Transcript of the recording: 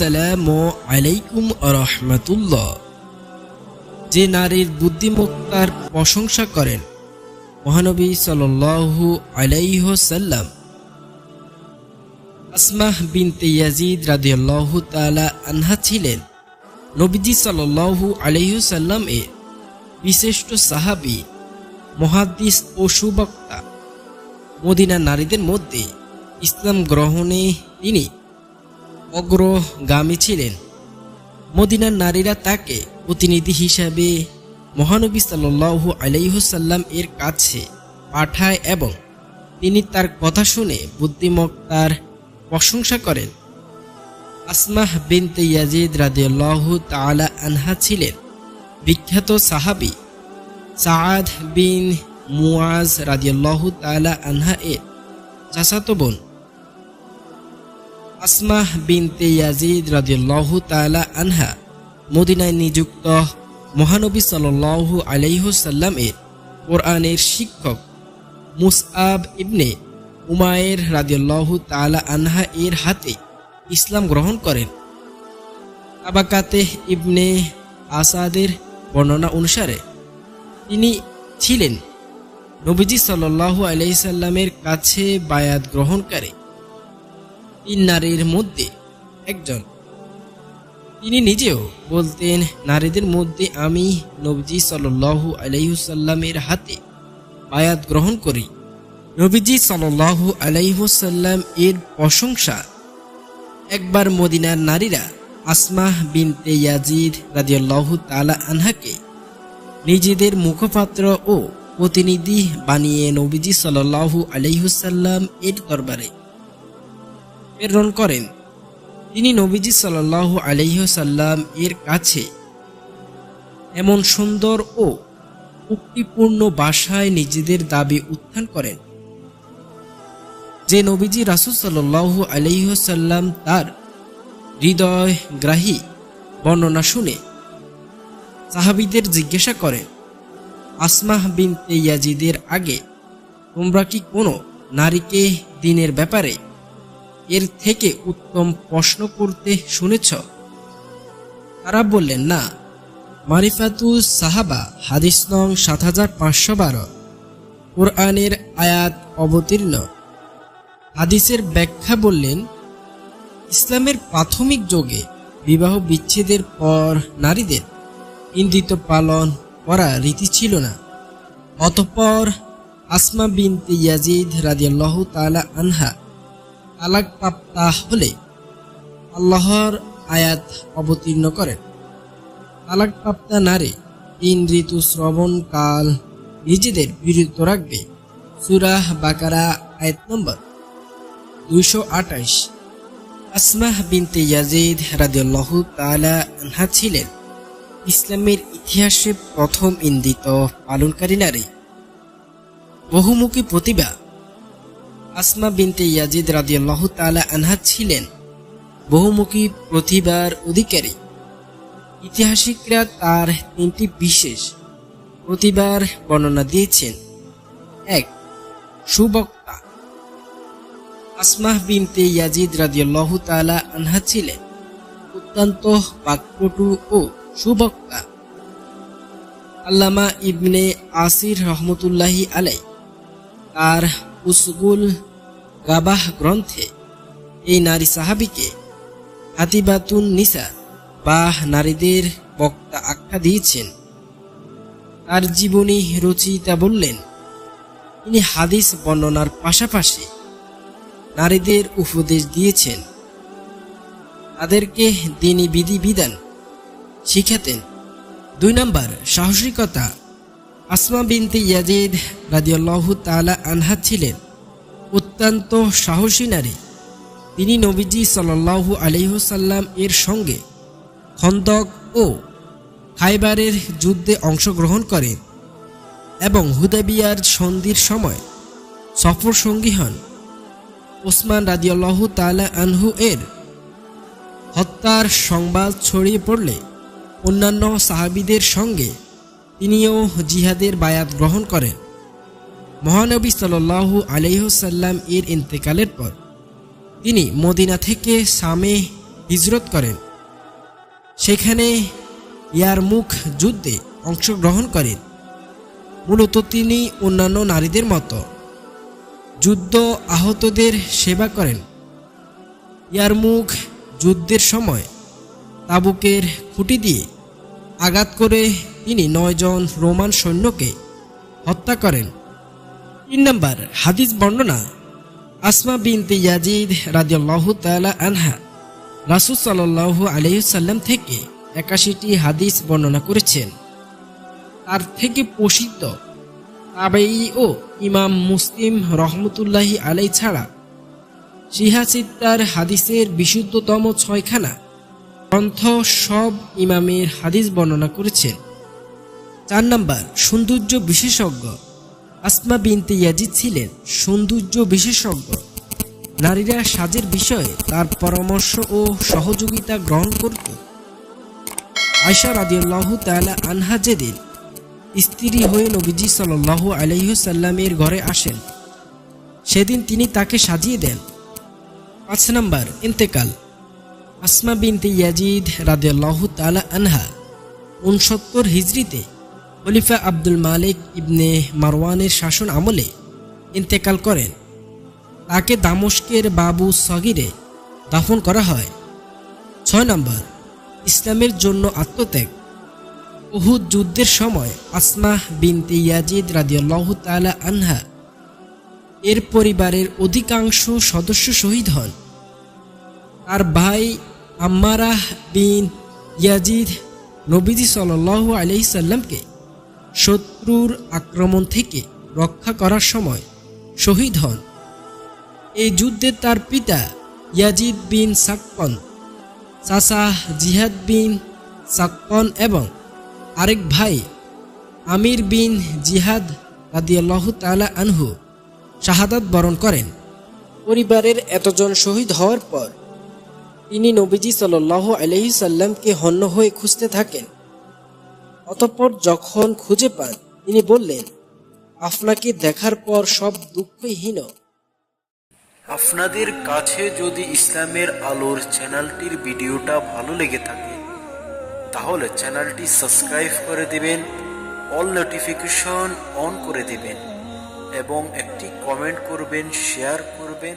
আসসালামু আলাইকুম রহমতুল্লাহ। যে নারীর বুদ্ধিমত্তার প্রশংসা করেন মহানবী সাল্লাল্লাহু আলাইহসাল্লাম আসমাহ বিনতে ইয়াজিদ রাদিয়াল্লাহু তালা আনহা ছিলেন নবীজি সাল্লাল্লাহু আলাইহসাল্লাম এ বিশিষ্ট সাহাবী, মহাদিস ও সুবক্তা। মদিনা নারীদের মধ্যে ইসলাম গ্রহণে তিনি অগ্রগামী ছিলেন। মদিনার নারীরা তাকে প্রতিনিধি হিসাবে মহানবী সাল্লাল্লাহু আলাইহসাল্লাম এর কাছে পাঠায় এবং তিনি তার কথা শুনে বুদ্ধিমত্তার প্রশংসা করেন। আসমাহ বিনতে ইয়াজিদ রাদিয়াল্লাহু তালা আনহা ছিলেন বিখ্যাত সাহাবী। সাআদ বিন মুআজ রাদিয়াল্লাহু তালা আনহা এর চাচাতো বোন। আসমাহ বিনতে ইয়াজিদ রাদিয়াল্লাহু তালা আনহা, মদিনায় নিযুক্ত মহানবী সাল্লাল্লাহু আলাইহসাল্লাম এর কোরআনের শিক্ষক মুসআব ইবনে উমায়ের রাদিয়াল্লাহু তালা আনহা এর হাতে ইসলাম গ্রহণ করেন। আবাকাতে ইবনে আসাদের বর্ণনা অনুসারে তিনি ছিলেন নবীজি সাল্লাল্লাহু আলাইসাল্লামের কাছে বায়াত গ্রহণকারী। তিন নারীর মধ্যে একজন। তিনি নিজেও বলতেন, নারীদের মধ্যে আমি নবীজি সাল্লাল্লাহু আলাইহুসাল্লামের হাতে আয়াত গ্রহণ করি। নবীজি সাল্লাল্লাহু আলাইহুসাল্লাম এর প্রশংসা একবার মদিনার নারীরা আসমাহ বিনতে ইয়াজিদ রাদিয়াল্লাহু তালা আনহাকে নিজেদের মুখপাত্র ও প্রতিনিধি বানিয়ে নবীজি সাল্লাল্লাহু আলাইহুসাল্লাম এর দরবারে প্রেরণ করেন। তিনি নবীজি সাল্লাল্লাহু আলাইহসাল্লাম এর কাছে এমন সুন্দর ও উক্তিপূর্ণ ভাষায় নিজেদের দাবি উত্থান করেন, যে নবীজি রাসুল সাল্লাল্লাহু আলাইহসাল্লাম তার হৃদয় গ্রাহী বর্ণনা শুনে সাহাবিদের জিজ্ঞাসা করেন, আসমাহ বিন ইয়াজিদের আগে তোমরা কি কোনো নারীকে দিনের ব্যাপারে এর থেকে উত্তম প্রশ্ন করতে শুনেছ? তারা বললেন, না। মারিফাতু সাহাবা, হাদিস নং সাত হাজার পাঁচশো বারো। কোরআনের আয়াত অবতীর্ণ। হাদিসের ব্যাখ্যা বললেন, ইসলামের প্রাথমিক যোগে বিবাহ বিচ্ছেদের পর নারীদের ইন্দিত পালন করা রীতি ছিল না। অতঃপর আসমা বিনতে ইয়াজিদ রাদিয়াল্লাহু তাআলা আনহা তালাক প্রাপ্তা হলে আল্লাহর আয়াত অবতীর্ণ করেন। তালাক প্রাপ্তা নারী তিন ঋতু শ্রবণ কাল নিজেদের বিরত রাখবে। সুরাহ বাকারা, আয়াত নম্বর দুইশো আঠাইশ। আসমাহ বিনতে ইয়াজিদ রাদিয়াল্লাহু তাআলা আনহা ছিলেন ইসলামের ইতিহাসে প্রথম ইন্দিত পালনকারী নারী। বহুমুখী প্রতিভা আসমা বিনতে ইয়াজিদ রাদিয়াল্লাহু তাআলা আনহা ছিলেন বহুমুখী প্রতিভার অধিকারী। ইতিহাসিকরা তার তিনটি বিশেষ প্রতিভার বর্ণনা দিয়েছেন। এক, সুবক্তা। আসমাহ বিনতে ইয়াজিদ রাদিয়াল্লাহু তাআলা আনহা ছিলেন অত্যন্ত বাকপটু ও সুবক্তা। আল্লামা ইবনে আসির রহমতুল্লাহি আলাই তার উসগুল গাবাহ গ্রন্থে এই নারী সাহাবিকে হাতিবাতুন নিসা বা নারীদের বক্তা আখ্যা দিয়েছেন। তার জীবনী রচয়িতা বললেন, তিনি হাদিস বর্ণনার পাশাপাশি নারীদের উপদেশ দিয়েছেন। তাদেরকে দিনী বিধি বিধান শিখাতেন। দুই নম্বর, সাহসিকতা আসমা বিনতে ইয়াজিদ রাদিয়াল্লাহু তালা আনহা ছিলেন অত্যন্ত সাহসী নারী। তিনি নবীজি সাল্লাল্লাহু আলাইহসাল্লাম এর সঙ্গে খন্দক ও খাইবারের যুদ্ধে অংশগ্রহণ করেন এবং হুদাবিয়ার সন্ধির সময় সফর সঙ্গী হন। ওসমান রাদিয়াল্লাহু তালা আনহু এর হত্যার সংবাদ ছড়িয়ে পড়লে অন্যান্য সাহাবিদের সঙ্গে তিনিও জিহাদের বায়াত গ্রহণ করেন। মহানবী সাল্লাল্লাহু আলাইহসাল্লাম এর ইন্তেকালের পর তিনি মদিনা থেকে সামে হিজরত করেন। সেখানে ইয়ারমুখ যুদ্ধে অংশগ্রহণ করেন। মূলত তিনি অন্যান্য নারীদের মতো যুদ্ধ আহতদের সেবা করেন। ইয়ারমুখ যুদ্ধের সময় তাবুকের খুঁটি দিয়ে আঘাত করে তিনি নয়জন রোমান সৈন্যকে হত্যা করেন। তিন নম্বর, হাদিস বর্ণনা, আসমা বিনতে ইয়াজিদ রাদিয়াল্লাহু তাআলা আনহা, রাসূল সাল্লাল্লাহু আলাইহুসাল্লাম থেকে একাশিটি হাদিস বর্ণনা করেছেন। তার থেকে প্রসিদ্ধ তাবেই ও ইমাম মুসলিম রহমতুল্লাহি আলাই ছাড়া সিহাসিত্তার হাদিসের বিশুদ্ধতম ছয়খানা গ্রন্থ সব ইমামের হাদিস বর্ণনা করেছেন। চার নাম্বার, সৌন্দর্য বিশেষজ্ঞ। আসমা বিনতে ইয়াজিদ ছিলেন সৌন্দর্য বিশেষজ্ঞ। নারীরা সাজের বিষয়ে তার পরামর্শ ও সহযোগিতা গ্রহণ করত। আয়সা রাদিয়াল্লাহু তালা আনহা যেদিন স্ত্রী হয়ে নবীজি সাল্লাল্লাহু আলাইহি সাল্লামের ঘরে আসেন, সেদিন তিনি তাকে সাজিয়ে দেন। পাঁচ নম্বর, ইন্তেকাল। আসমা বিনতে ইয়াজিদ রাদিয়াল্লাহু তালা আনহা উনসত্তর হিজরিতে খলিফা আব্দুল মালিক ইবনে মারওয়ানের শাসন আমলে ইন্তেকাল করেন। তাকে দামস্কের বাবু সগিরে দাফন করা হয়। ছয় নম্বর, ইসলামের জন্য আত্মত্যাগ। উহুদ যুদ্ধের সময় আসমা বিনতে ইয়াজিদ রাদিয়াল্লাহু তাআলা আনহা এর পরিবারের অধিকাংশ সদস্য শহীদ হন। তার ভাই আম্মারাহ বিন ইয়াজিদ নবীজি সাল্লাল্লাহু আলাইহি সাল্লামকে শত্রুর আক্রমণ থেকে রক্ষা করার সময় শহীদ হন। এই যুদ্ধে তার পিতা ইয়াজিদ বিন সাক্কন, চাচা জিহাদ বিন সাক্কন এবং আরেক ভাই আমির বিন জিহাদ রাদিয়াল্লাহু তালা আনহু শাহাদাত বরণ করেন। পরিবারের এতজন শহীদ হওয়ার পর তিনি নবীজি সাল্লাহ আলহি সাল্লামকে হন্য হয়ে খুঁজতে থাকেন। অতঃপর যখন খুঁজে পান, তিনি বললেন, আপনাকে দেখার পর সব দুঃখহীন আপনাদের কাছে যদি ইসলামের আলোর চ্যানেলটির ভিডিওটা ভালো লেগে থাকে, তাহলে চ্যানেলটি সাবস্ক্রাইব করে দিবেন, অল নোটিফিকেশন অন করে দিবেন, এবং একটি কমেন্ট করবেন, শেয়ার করবেন।